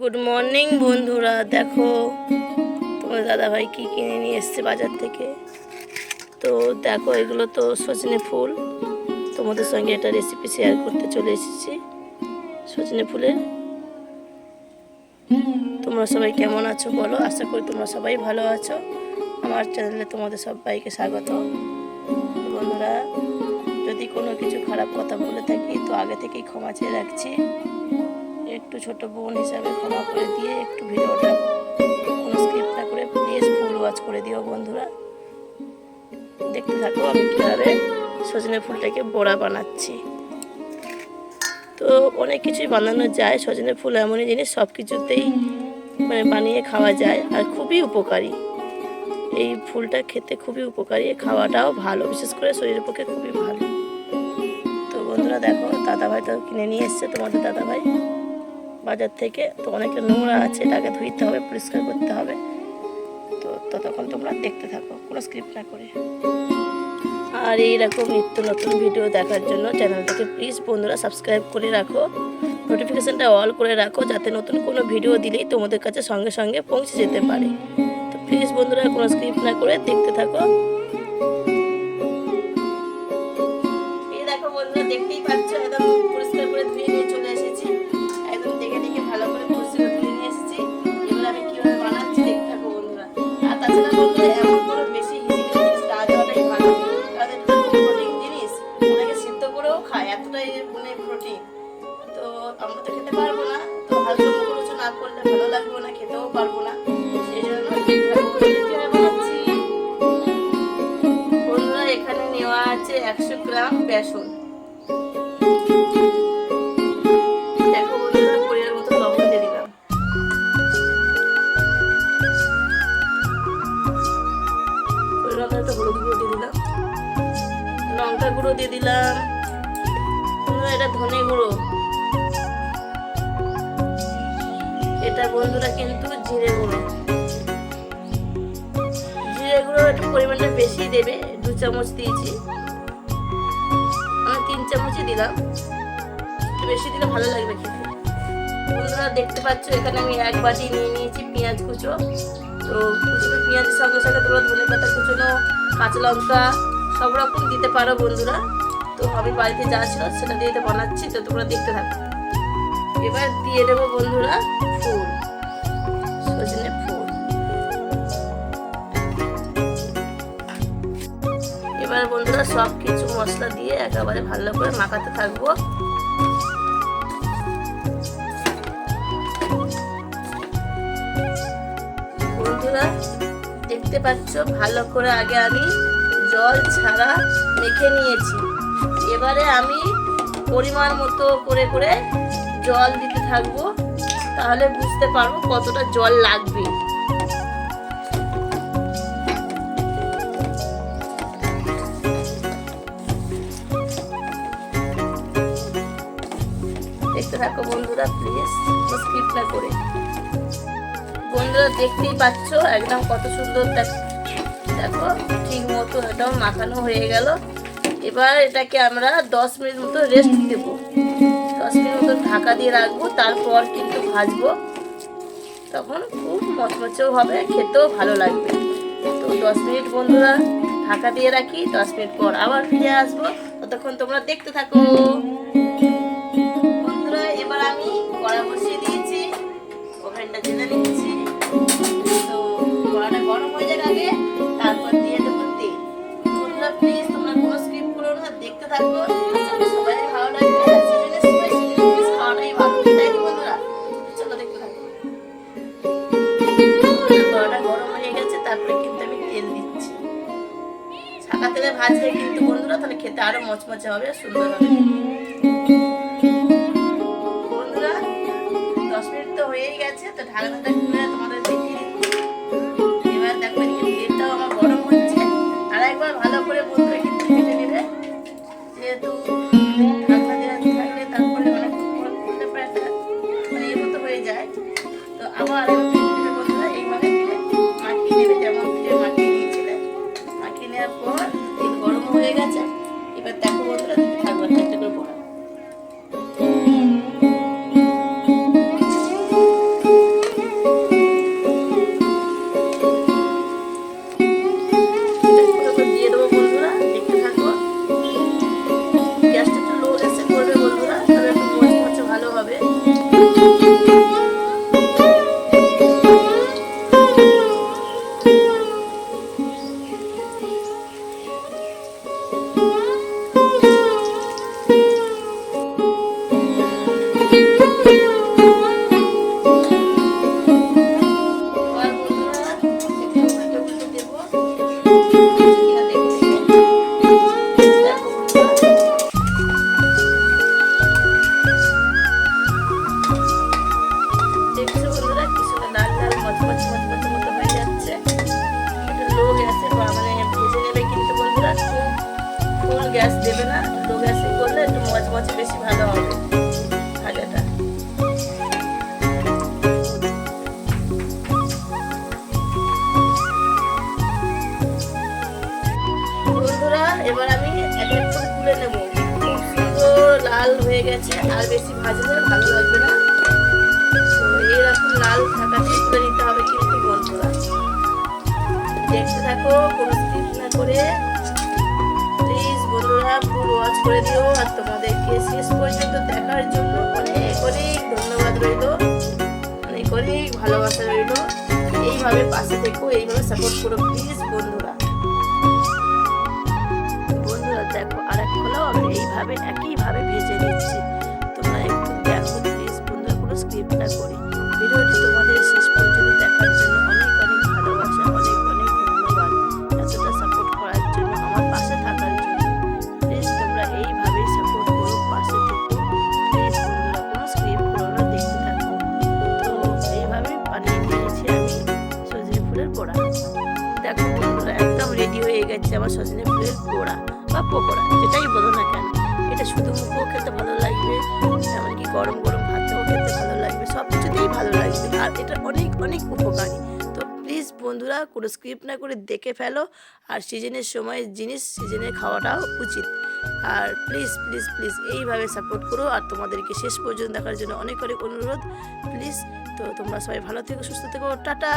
Good morning বন্ধুরা, দেখো, তোমার দাদাভাই কী কিনে নিয়ে এসছে বাজার থেকে? তো দেখো, এগুলো তো সজনে ফুল। তোমাদের সঙ্গে একটা রেসিপি শেয়ার করতে চলে এসেছি, সজনে ফুলের তোমরা সবাই কেমন আছো বলো? আশা করি তোমরা সবাই ভালো আছো। আমার চ্যানেলে তোমাদের সবাইকে স্বাগত। বন্ধুরা, যদি কোনো কিছু খারাপ কথা বলে থাকি, তো আগে থেকেই ক্ষমা চেয়ে রাখছি। একটু ছোট বোন হিসাবে ক্ষমা করে দিয়ে একটু ভিডিওটা কোনো স্কিপ করে প্লিজ ফুল ওয়াচ করে দিও বন্ধুরা। দেখতে থাকো আমি কীভাবে সজনে ফুলটাকে বড়া বানাচ্ছি। তো অনেক কিছুই বানানো যায়, সজনে ফুল এমনই জিনিস সব কিছুতেই মানে বানিয়ে খাওয়া যায় আর খুবই উপকারী। এই ফুলটা খেতে খুবই উপকারী, খাওয়াটাও ভালো, বিশেষ করে শরীরের পক্ষে খুবই ভালো। তো বন্ধুরা দেখো, দাদাভাই তো কিনে নিয়ে এসছে, তোমাদের দাদাভাই। বাজার থেকে, তো অনেকটা নোংরা আছে, এটাকে ধুইতে হবে, পরিষ্কার করতে হবে। তো ততক্ষণ তোমরা দেখতে থাকো কোনো স্ক্রিপ্ট না করে। আর এইরকম নিত্য নতুন ভিডিও দেখার জন্য চ্যানেলটাকে প্লিজ বন্ধুরা সাবস্ক্রাইব করে রাখো। নোটিফিকেশানটা অল করে রাখো, যাতে নতুন কোনো ভিডিও দিলেই তোমাদের কাছে সঙ্গে সঙ্গে পৌঁছে যেতে পারে। তো প্লিজ বন্ধুরা কোনো স্ক্রিপ্ট না করে দেখতে থাকো। এই বন্ধুরা, দেখতেই পাচ্ছ, একদম এমন বেশি প্রোটিন জিনিস ওটাকে সিদ্ধ করেও খায়, এতটাই মানে প্রোটিন তো আমরা তো খেতে পারব না করলে ভালো লাগবে না, খেতেও পারব না। সেই জন্য বন্ধুরা, এখানে নেওয়া আছে একশো গ্রাম বেসন। লঙ্কা গুঁড়ো দিয়ে দিলাম। এটা ধনে গুঁড়ো। এটা বন্ধুরা কিন্তু জিরে গুঁড়ো। জিরে গুঁড়ো একটু পরিমাণটা বেশি দেবে, দু চামচ দিয়েছি। আমি তিন চামচই দিলাম। বেশি দিলে ভালো লাগবে খেতে। বন্ধুরা দেখতে পাচ্ছ, এখানে আমি এক বাটি নিয়ে নিয়েছি পেঁয়াজ কুচো। তো পেঁয়াজের সঙ্গে সঙ্গে তোমরা ধনে পাতা কুচনো, কাঁচা লঙ্কা সব রকম দিতে পারো বন্ধুরা। তো আমি বাড়িতে যা ছিল সেটা দিয়ে বানাচ্ছি, তো তোমরা দেখতে থাকো। এবার দিয়ে দেবো বন্ধুরা ফুল। সজনে ফুল। এবার বন্ধুরা সব কিছু মশলা দিয়ে একেবারে ভালো করে মাখাতে থাকব। বন্ধুরা, দেখতে পাচ্ছ, ভালো করে আগে আমি জল ছাড়া মেখে নিয়েছি। এবারে আমি পরিমাণ মতো করে করে জল দিতে থাকব, তাহলে বুঝতে পারব কতটা জল লাগবে। দেখতে থাকো বন্ধুরা প্লিজ স্কিপ না করে। বন্ধুরা, দেখতেই পাচ্ছ, একদম কত সুন্দর দেখ- ঠিক মতো একদম মাখানো হয়ে গেল। এবার এটাকে আমরা দশ মিনিট মতো রেস্ট দেবো। দশ মিনিট মতো ঢাকা দিয়ে রাখব, তারপর কিন্তু ভাজবো। তখন খুব মচমচেও হবে, খেতেও ভালো লাগবে। তো দশ মিনিট বন্ধুরা, ঢাকা দিয়ে রাখি, দশ মিনিট পর আবার ফিরে আসব। ততক্ষণ তোমরা দেখতে থাকো। বন্ধুরা, এবার আমি কড়া বসিয়ে দিয়েছি। ওভেনটা জেনে নিচ্ছি। তেলে ভাজলে কিন্তু বন্ধুরা, তাহলে খেতে আরও মচমচে হবে সুন্দর হবে। বন্ধুরা, দশ মিনিট তো হয়েই গেছে, তো এবার আমার গরম হচ্ছে। আর একবার ভালো করে বন্ধুরা কিন্তু নেবে। যেহেতু থাকলে তারপরে মানে মতো হয়ে যায়। তো আবার একটু বেশি ভালো হবে। ভাজাটা। বন্ধুরা, এবার আমি এক এক তুলে নেব। খুব সুন্দর লাল হয়ে গেছে, আর বেশি ভাজলে ভালো লাগবে না। তো এইরকম লাল থাকাতে তুলে নিতে হবে কিন্তু বন্ধুরা। দেখতে থাকো, কোনো না করে। করে দিও আর তোমাদেরকে শেষ পর্যন্ত দেখার জন্য অনেক অনেক ধন্যবাদ রইল। অনেক অনেক ভালোবাসা রইল। এইভাবে পাশে থেকো, এইভাবে সাপোর্ট করো প্লিজ বন্ধুরা। বন্ধুরা, দেখো আর এক খোলাও আমি এইভাবে, একইভাবে ভেজে নিচ্ছি। গেছে আমার সজনে ফুলের বড়া বা পকোড়া, যেটাই বলো না কেন। এটা শুধু মুখেও খেতে ভালো লাগবে, এমনকি গরম গরম ভাতেও খেতে ভালো লাগবে, সব কিছুতেই ভালো লাগবে। আর এটা অনেক অনেক উপকারী। তো প্লিজ বন্ধুরা, কোনো স্ক্রিপ্ট না করে দেখে ফেলো, আর সিজনের সময় জিনিস সিজনে খাওয়াটাও উচিত। আর প্লিজ প্লিজ প্লিজ এইভাবে সাপোর্ট করো, আর তোমাদেরকে শেষ পর্যন্ত দেখার জন্য অনেক অনেক অনুরোধ। প্লিজ তো তোমরা সবাই ভালো থেকো, সুস্থ থেকো, টাটা!